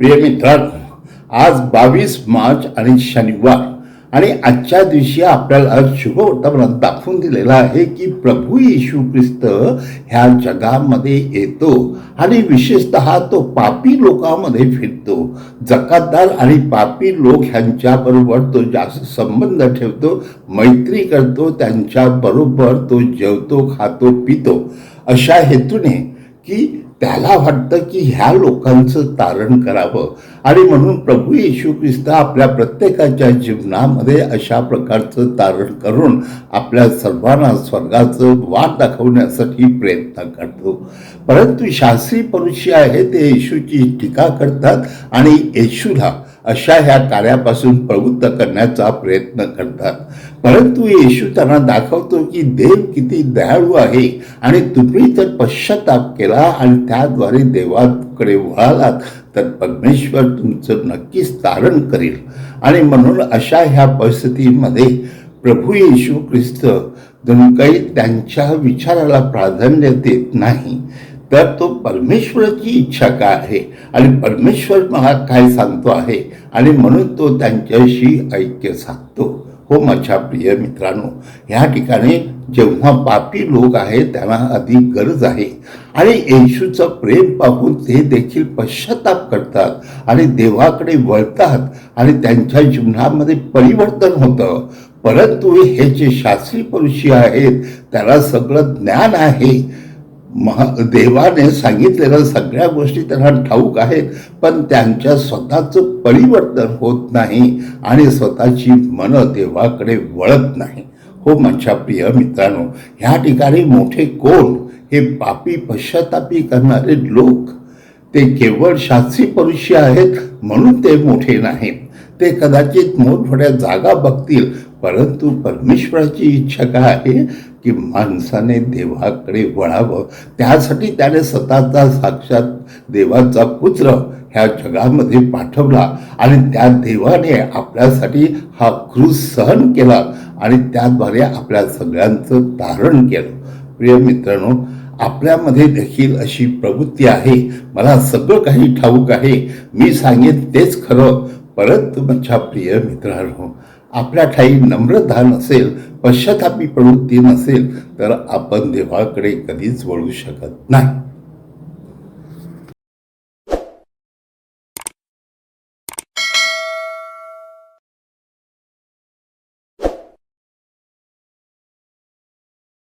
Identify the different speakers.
Speaker 1: प्रिय मित्रांनो आज बावीस मार्च आणि शनिवार आणि आजच्या दिवशी आपल्याला शुभवर्तमानात दाखवून दिलेला आहे की प्रभू येशू ख्रिस्त ह्या जगामध्ये येतो आणि विशेषतः तो पापी लोकांमध्ये फिरतो. जकातदार आणि पापी लोक ह्यांच्याबरोबर तो जास्त संबंध ठेवतो मैत्री करतो त्यांच्याबरोबर तो जेवतो खातो पितो. अशा हेतूने की त्याला वाटतं की ह्या लोकांचं तारण करावं. आणि म्हणून प्रभू येशू ख्रिस्त आपल्या प्रत्येकाच्या जीवनामध्ये अशा प्रकारचं तारण करून आपल्या सर्वांना स्वर्गाचं वाट दाखवण्यासाठी प्रयत्न करतो. परंतु शास्त्री परुषी आहे ते येशूची टीका करतात आणि येशूला अशा ह्या कार्यापासून प्रवृत्त करण्याचा प्रयत्न करतात. परंतु येशू त्यांना दाखवतो की देव किती दयाळू आहे आणि तुम्ही जर पश्चाताप केला आणि त्याद्वारे देवाकडे वळालात तर परमेश्वर तुमचं नक्कीच तारण करेल. आणि म्हणून अशा ह्या परिस्थितीमध्ये प्रभू येशू ख्रिस्त जणू काही त्यांच्या विचाराला प्राधान्य देत नाही. तर तो परमेश्वराची इच्छा काय आहे? आणि परमेश्वर मला काय सांगतो आहे? आणि म्हणून तो त्यांच्याशी ऐक्य साधतो. हो माझ्या प्रिय मित्रांनो ह्या ठिकाणी जेव्हा पापी लोक आहेत त्यांना अधिक गरज आहे. आणि येशूचं प्रेम पाहून ते देखील पश्चाताप करतात आणि देवाकडे वळतात आणि त्यांच्या जीवनामध्ये परिवर्तन होतं. परंतु हे जे शास्त्री पुरुषी आहेत त्याला सगळं ज्ञान आहे. महा देवाने सांगितलेल्या सगळ्या गोष्टी त्यांना ठाऊक आहेत पण त्यांच्या स्वतःचं परिवर्तन होत नाही आणि स्वतःची मनं देवाकडे वळत नाही. हो माझ्या प्रिय मित्रांनो ह्या ठिकाणी मोठे कोण हे पापी पश्चातापी करणारे लोक ते केवळ शास्त्री परुषी आहेत म्हणून ते मोठे नाहीत. ते कदाचित मोठमोठ्या जागा बघतील परंतु परमेश्वराची इच्छा काय आहे की माणसाने देवाकडे वळावं. त्यासाठी त्याने स्वतःचा साक्षात देवाचा पुत्र ह्या जगामध्ये पाठवला आणि त्या देवाने आपल्यासाठी हा क्रूस सहन केला आणि त्याद्वारे आपल्या सगळ्यांचं तारण केलं. प्रिय मित्रांनो आपल्यामध्ये देखील अशी प्रवृत्ती आहे. मला सगळं काही ठाऊक आहे. मी सांगेन तेच खरं. परंतु माझ्या प्रिय मित्रांनो आपल्या ठाई नम्रता नसेल पश्चातापी प्रवृत्ती नसेल तर आपण देवाकडे कधीच वळू शकत नाही.